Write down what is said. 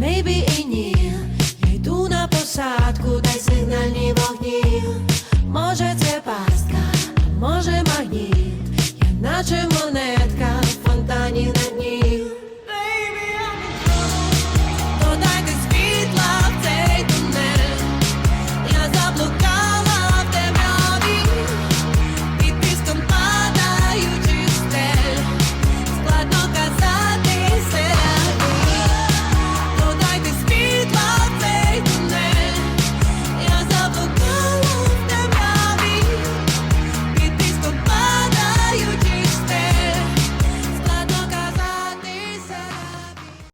Maybe і ні, йду на посадку, дай сигнальні вогні. Може, це пастка, а може магніт, я наче